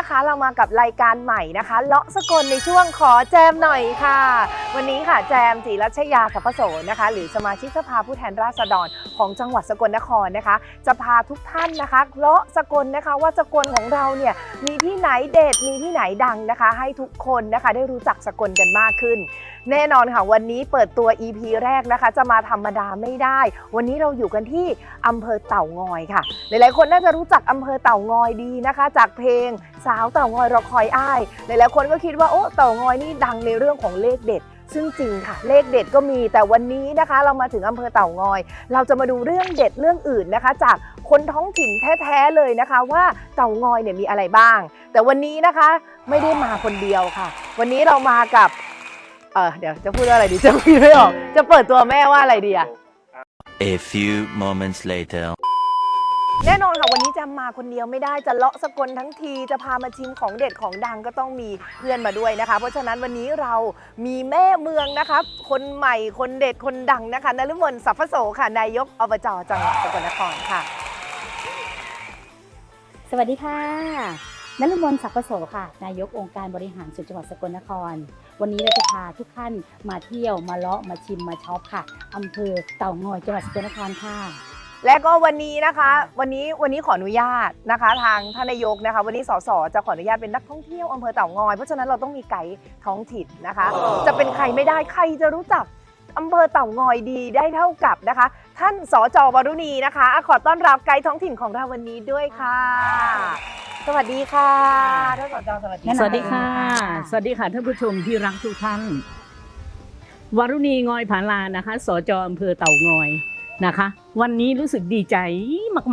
นะคะเรามากับรายการใหม่นะคะ เลาะสกลในช่วงขอแจมหน่อยค่ะ วันนี้ค่ะแจมจิรัชยาสัพพโสนะคะ หรือสมาชิกสภาผู้แทนราษฎรของจังหวัดสกลนครนะคะ จะพาทุกท่านนะคะเลาะสกลนะคะว่าสกลของเราเนี่ยมีที่ไหนเด็ดมีที่ไหนดังนะคะ ให้ทุกคนนะคะได้รู้จักสกลกันมากขึ้น แน่นอนค่ะวันนี้เปิดตัว EP แรกนะคะ จะมาธรรมดาไม่ได้ วันนี้เราอยู่กันที่อำเภอเต่างอยค่ะ หลายๆ คนน่าจะรู้จักอำเภอเต่างอยดีนะคะ จากเพลงสาวเต่างอยรอคอยอ้ายหลายๆคนก็คิดว่าโอ้เต่างอยนี่ดังในเรื่องของเลขเด็ด ซึ่งจริงค่ะ เลขเด็ดก็มีแต่วันนี้นะคะ เรามาถึงอำเภอเต่างอย เราจะมาดูเรื่องเด็ดเรื่องอื่นนะคะ จากคนท้องถิ่นแท้ๆเลยนะคะ ว่าเต่างอยเนี่ยมีอะไรบ้าง แต่วันนี้นะคะไม่ได้มาคนเดียวค่ะ วันนี้เรามากับเออเดี๋ยวจะพูดว่าอะไรดีจะพูดไม่ออกจะเปิดตัวแม่ว่าอะไรดีอะ A few moments later. แน่นอนค่ะวันนี้จะมาคนเดียวไม่ได้จะเลาะสกลทั้งทีจะพามาชิมของเด็ดของดังก็ต้องมีเพื่อนมาด้วยนะคะ เพราะฉะนั้นวันนี้เรามีแม่เมืองนะคะ คนใหม่คนเด็ดคนดังนะคะนฤมลสัพพโสค่ะนายกอบจจังหวัดสกลนครค่ะ สวัสดีค่ะนฤมลศักดิ์ประโสค่ะ นายกองค์การบริหารส่วนจังหวัดสกลนคร วันนี้เราจะพาทุกท่านมาเที่ยวมาเลาะมาชิมมาช็อปค่ะอำเภอเต่างอยจังหวัดสกลนครค่ะ และก็วันนี้นะคะ วันนี้วันนี้ขออนุญาตนะคะ ทางท่านนายกนะคะ วันนี้สสจะขออนุญาตเป็นนักท่องเที่ยวอำเภอเต่างอยเพราะฉะนั้นเราต้องมีไกด์ท้องถิ่นนะคะ จะเป็นใครไม่ได้ใครจะรู้จักอำเภอเต่างอยดีได้เท่ากับนะคะ ท่านสจวรุณีนะคะอะขอต้อนรับไกด์ท้องถิ่นของเราวันนี้ด้วยค่ะ สวัสดีค่ะท่านสจสวัสดีแนะนำสวัสดีค่ะค่ะ สวัสดีค่ะท่านผู้ชมที่รักทุกท่านวรุณีงอยผาลานะคะ สจอำเภอเต่างอย นะคะ วันนี้รู้สึกดีใจ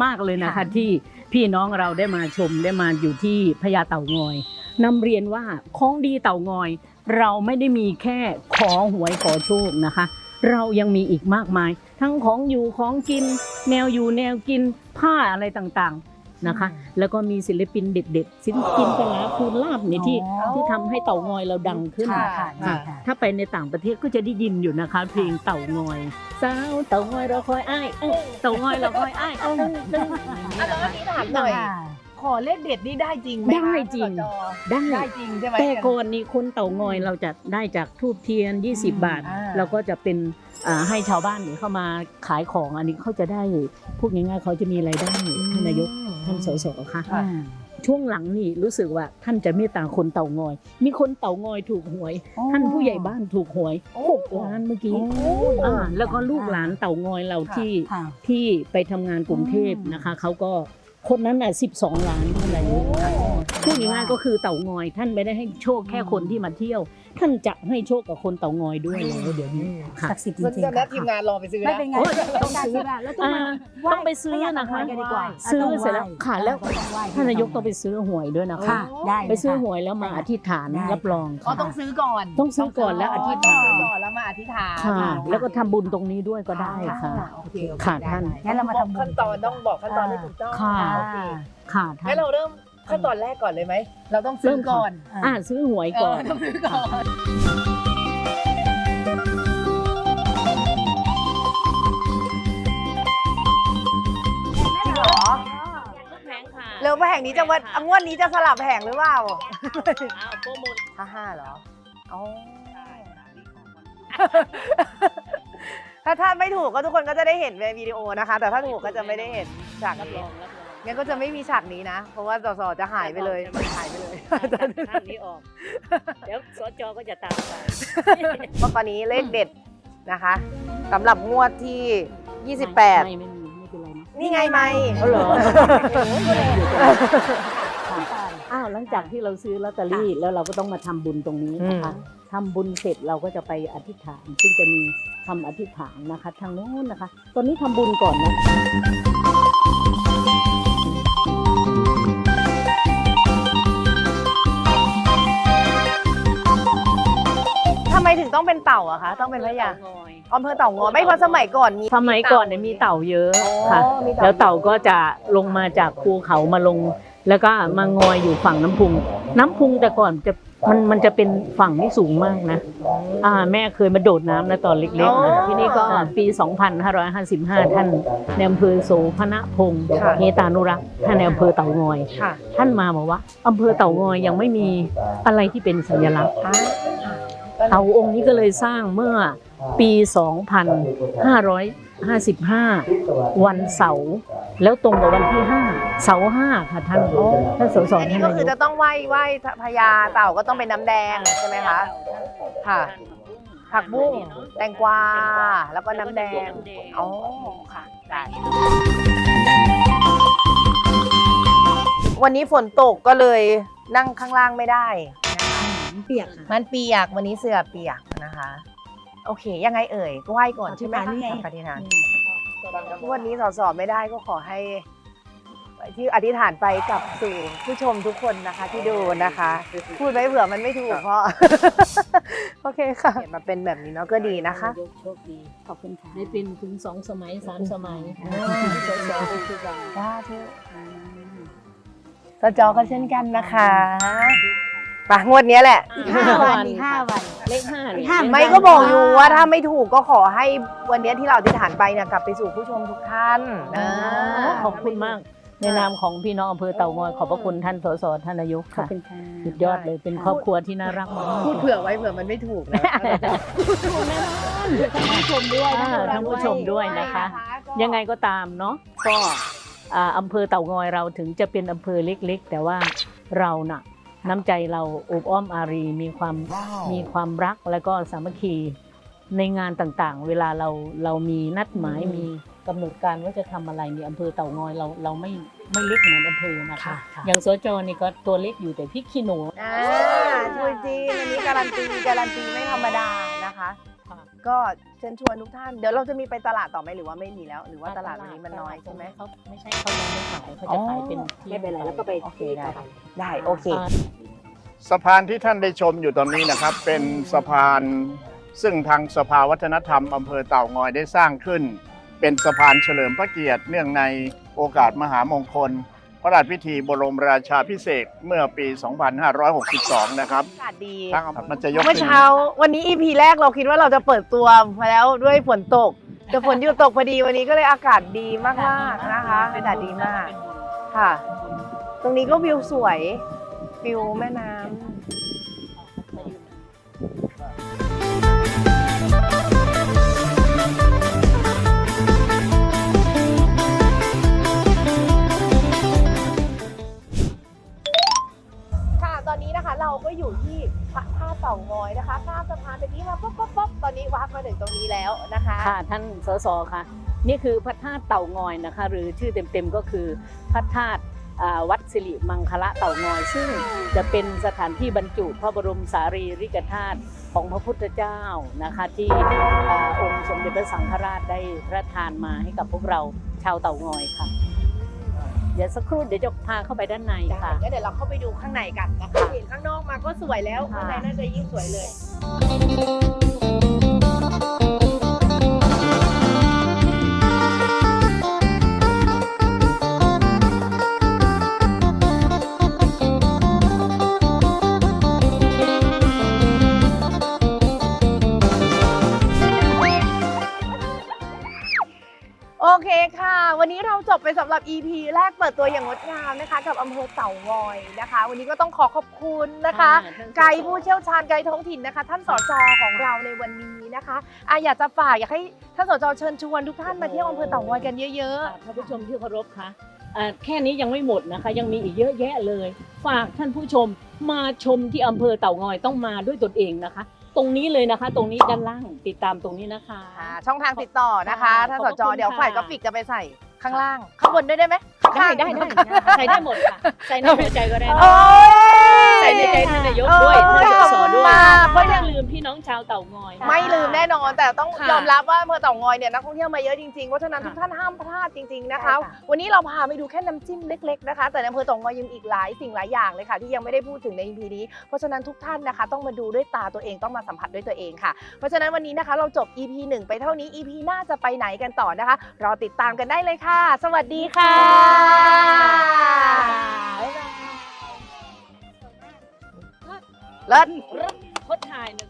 มาก ๆเลยนะคะ ที่พี่น้องเราได้มาชมได้มาอยู่ที่พญาเต่างอยนำเรียนว่าของดีเต่างอย เราไม่ได้มีแค่ขอหวยขอโชคนะคะ เรายังมีอีกมากมาย ทั้งของอยู่ของกิน แนวอยู่แนวกินผ้าอะไรต่างๆ นะคะ แล้วก็มีศิลปินเด็ดๆศิลปินปลาร้าคูณลาบเนี่ยที่อ๋อที่ทำให้เต่างอยเราดังขึ้นค่ะค่ะค่ะค่ะถ้าไปในต่างประเทศก็จะได้ยินอยู่นะคะ เพลงเต่างอยสาวเต่างอยเราคอยอ้ายเอ้ยเต่างอยเราคอยอ้ายตึ้งตึ้งอย่างนี้อะแล้วนะคะนี่ถามหน่อย ขอเลขเด็ดนี่ได้จริงไหมคะได้จริง สจได้ได้จริงใช่ไหม แต่ก่อนนี้คนเต่างอยเราจะได้จากทูบเทียน 20 บาท อ่า เราก็จะเป็นอ่าให้ชาวบ้านเนี่ยเข้ามาขายของอันนี้เขาจะได้พูดง่ายๆเขาจะมีรายได้ท่านนายกท่านสสค่ะอ่าช่วงหลังนี่รู้สึกว่าท่านจะเมตตาคนเต่างอย มีคนเต่างอยถูกหวย ท่านผู้ใหญ่บ้านถูกหวยโอ้ หกล้านเมื่อกี้โอ้อ่าแล้วก็ลูกหลานเต่างอยเราที่ค่ะ ที่ไปทำงานกรุงเทพนะคะเขาก็ คนนั้นน่ะ12 ล้านท่านนายกค่ะพูดง่ายๆก็คือเต่างอย ท่านไม่ได้ให้โชคแค่คนที่มาเที่ยว ท่านจะให้โชคกับคนเต่างอยด้วยแล้วเดี๋ยวนี้ค่ะศักดิ์สิทธิ์จส่วนริงจะๆแม่ค่ะทีมงานรอไปซื้อไม่นะเป็นไงโอ้ยต้องซื้อแล้วต้องมาอ่าต้องไปซื้อนะคะไหว้กันดีกว่าซื้อเสร็จแล้วค่ะแล้วต้องไหท่านนายกต้องไปซื้อหวยด้วยนะคะค่ะได้เลยไปซื้อค่ะหวยแล้วมาอธิษฐานได้รับรองอ๋อค่ะต้องซื้อก่อน ต้องซื้อก่อนแล้วอธิษฐานซื้อก่อนแล้วมาอธิษฐานค่ะแล้วก็ทำบุญตรงนี้ด้วยก็ได้ค่ะโอเคโอเค่ะได้ท่านได้งั้นเรามาทำบุญขั้นตอนต้องบอกขั้นตอนให้ถูกต้องค่ะโอเคค่ะท่างั้นนเราเริ่ม ขั้นตอนแรกก่อนเลยไหม เราต้องซื้อก่อนอ่าซื้อหวยก่อนเต้องซื้อก่อนเหรอเร็วแผงนี้จะวันอะงวดนี้จะสลับแผงหรือเปล่าอ้าวโปรโมทห้าห้าเหรออ๋อถ้าถ้าไม่ถูกก็ทุกคนก็จะได้เห็นในวิดีโอนะคะ แต่ถ้าถูกก็จะไม่ได้เห็นฉากรับรนี้อ งรับรองงั้นก็จะไม่มีฉากนี้นะ เพราะว่าสสจะหายไปเลยหายไปเลยท่านท่านนี้ออก เดี๋ยวสจก็จะตามไปเพราะตอนนี้เลขเด็ดนะคะสำหรับงวดที่ไม่28ไม่มีไม่เป็นไรนะนี่ไงไม่เอาเหรออ้าวหลังจากที่เราซื้อลอตเตอรี่แล้วเราก็ต้องมาทำบุญตรงนี้นะคะทำบุญเสร็จเราก็จะไปอธิษฐาน ซึ่งจะมีคำอธิษฐานนะคะ ทางโน้นนะคะ ตอนนี้ทำบุญก่อนนะ ถึงต้องเป็นเต่าอะคะต้องเป็นพญาเต่างอยอำเภอเต่างอยไม่เพราะสมัยก่อนมี สมัยก่อนเนี่ยมีเต่าเยอะอ๋อค่ะมีเต่า แล้วเต่าก็จะลงมาจากภูเขามาลง แล้วก็มางอยอยู่ฝั่งน้ำพุง น้ำพุงแต่ก่อนจะมันมันจะเป็นฝั่งที่สูงมากนะ อ่าแม่เคยมาโดดน้ำนะตอนเล็กๆนะที่นี่ก็ปี 2555 ท่านในอำเภอโสพณพงศ์ค่ะเฮตานุรักษ์ท่านในอำเภอเต่างอย ค่ะท่านมาบอกว่าอำเภอเต่างอยยังไม่มีอะไรที่เป็นสัญลักษณ์ อ่า เต่าองค์นี้ก็เลยสร้างเมื่อปี 2555 วันเสาร์แล้วตรงกับวันที่ 5 เสาร์5ค่ะท่านท่านสสอันนี้ท่านก็นายคือจะกต้องไหว้ไหว้พญาเต่าก็ต้องเป็นน้ำแดงใช่ไหมคะค่ะผักบุ้งแตงกวา แล้วก็น้ำแดงอ๋อค่ะได้วันนี้ฝนตกก็เลยนั่งข้างล่างไม่ได้ นะคะเปียกค่ะมันเปียกวันนี้เสื้อเปียกนะคะ โอเค ยังไงเอ่ยไหว้ก่อนใช่ไหมอธิษฐานนี่ไงปฏิฐานวันนี้สอสอบไม่ได้ก็ขอให้ ที่อธิษฐานไปกับสู่ผู้ชมทุกคนนะคะที่ดูนะคะ พูดไว้เผื่อมันไม่ถูกเพราะโอเคค่ะเห็นมาเป็นแบบนี้เนาะก็ดีนะคะโชคดีขอบคุณค่ะได้เป็นถึงสองสมัยสามสมัยอืมสสก็คือกันสาธุสจอก็เช่นกันนะคะ ไปงวดเนี้ยแหละอีกห้าวันอีกห้าวัน เลขห้าเนี่ยห้า ไม่ก็บอกอยู่ว่าถ้าไม่ถูกก็ขอให้วันเนี้ยที่เราอธิษฐานไปเนี่ยกลับไปสู่ผู้ชมทุกท่านนะ ขอบคุณมาก ในนามของพี่น้องอำเภอเต่างอยขอบพระคุณท่านสสท่านนายกขอบค่ะคุณค่ะสุดยอดเลยเป็นครอบครัวที่น่ารักมากพูดเผื่อไว้เผื่อมันไม่ถูกนะท่านผู้ชมด้วยอ่าท่านผู้ชมด้วยนะคะ ยังไงก็ตามเนาะก็อ่าอำเภอเต่างอยเราถึงจะเป็นอำเภอเล็ก ๆ แต่ว่าเราน่ะ น้ำใจเราอบอ้อมอารีมีความมีความรักแล้วก็สามัคคีในงานต่างๆ เวลาเราเรามีนัดหมายมีกำหนดการว่าจะทำอะไรในอำเภอเต่างอยเราเราไม่ไม่เล็กเหมือนอำเภอนะคะค่ะค่ะอย่างสจนี่ก็ตัวเล็กอยู่แต่พริกขี้หนูอ่าช่วยจริงอันนี้การันตีการันตีไม่ธรรมดานะคะ ก็เชิญชวนทุกท่าน เดี๋ยวเราจะมีไปตลาดต่อไหมหรือว่าไม่มีแล้ว หรือว่าตลาดวันนี้มันน้อยใช่ไหมเขาไม่ใช่เขายังไม่ขายเขาจะขายเป็นที่ไม่เป็นไรแล้วก็ไปโอเคที่ได้ต่อไปได้โอเคอ่าสะพานที่ท่านได้ชมอยู่ตอนนี้นะครับ เป็นสะพานซึ่งทางสภาวัฒนธรรมอำเภอเต่างอยได้สร้างขึ้น เป็นสะพานเฉลิมพระเกียรติเนื่องในโอกาสมหามงคล พระราชพิธีบรมราชาพิเศษกเมื่อปี 2562 นะครับอากาศดี ทางอำเภอมันจะยกเมื่อขึ้น เช้าวันนี้ EP แรกเราคิดว่าเราจะเปิดตัวมาแล้วด้วยฝนตก แต่ฝนหยุดตกพอดีวันนี้ก็เลยอากาศดีมากๆนะคะอากาศดีมากค่ะ ตรงนี้ก็วิวสวยวิวแม่น้ำ รงนี้แล้วนะคะ ค่ะท่านสสค่ะ นี่คือพระธาตุเต่างอยนะคะ หรือชื่อเต็มๆก็คือพระธาตุอ่าวัดสิริมังคละเต่างอย ซึ่งจะเป็นสถานที่บรรจุพระบรมสารีริกธาตุของพระพุทธเจ้านะคะ ที่อ่าองค์สมเด็จพระสังฆราชได้พระทานมาให้กับพวกเราชาวเต่างอยค่ะเดี๋ยวสักครู่เดี๋ยวจะพาเข้าไปด้านในได้ค่ะงั้นเดี๋ยวเราเข้าไปดูข้างในกันนะคะเห็นข้างนอกมาก็สวยแล้วค่ะข้างในน่าจะยิ่งสวยเลย วันนี้เราจบไปสำหรับ EP แรกเปิดตัวอย่างงดงามนะคะ กับอำเภอเต่างอยนะคะ วันนี้ก็ต้องขอขอบคุณนะคะ ไกด์ผู้เชี่ยวชาญไกด์ท้องถิ่นนะคะ ท่านสจของเราในวันนี้นะคะอะอยากจะฝากอยากให้ท่านสจเชิญชวนทุกท่านมาเที่ยวอำเภอเต่างอยกันเยอะค่ะท่านผู้ชมที่เคารพคะอ่าแค่นี้ยังไม่หมดนะคะ ยังมีอีกเยอะแยะเลย ฝากท่านผู้ชมมาชมที่อำเภอเต่างอยต้องมาด้วยตนเองนะคะ ตรงนี้เลยนะคะ ตรงนี้ด้านล่างติดตามตรงนี้นะคะๆอ่าช่องทางติดต่อนะคะค่ะท่านขสอบพระจคุณเดี๋ยวฝ่ายกค่ะราฟิกจะไปใส่ ข้างล่าง ข้างบนด้วยได้ไหมได้ข้างๆได้ ได้ใส่ได้หมดค่ะ ใส่ในหัวใจก็ได้โอ้นะยใส่ในใจท่านนายกด้วยเออท่านสสด้วยขอบคุณมากเพราะอย่าลืมพี่น้องชาวเต่างอย ไม่ลืมแน่นอน แต่ต้องค่ะยอมรับว่าอำเภอเต่างอยเนี่ยนักท่องเที่ยวมาเยอะจริงๆ เพราะฉะนั้นค่ะทุกท่านห้ามพลาดจริงๆนะคะใช่ค่ะวันนี้เราพาไปดูแค่น้ำจิ้มเล็กๆนะคะ แต่ในอำเภอเต่างอยยังอีกหลายสิ่งหลายอย่างเลยค่ะ ที่ยังไม่ได้พูดถึงใน EP นี้ เพราะฉะนั้นทุกท่านนะคะ ต้องมาดูด้วยตาตัวเองต้องมาสัมผัสด้วยตัวเองค่ะ เพราะฉะนั้นวันนี้นะคะเราจบ EP 1 ไปเท่านี้ EP หน้าจะไปไหนกันต่อนะคะรอติดตามกันได้เลยค่ะสวัสดีค่ะบ๊ายบายเลิศโคตรถ่ายเลย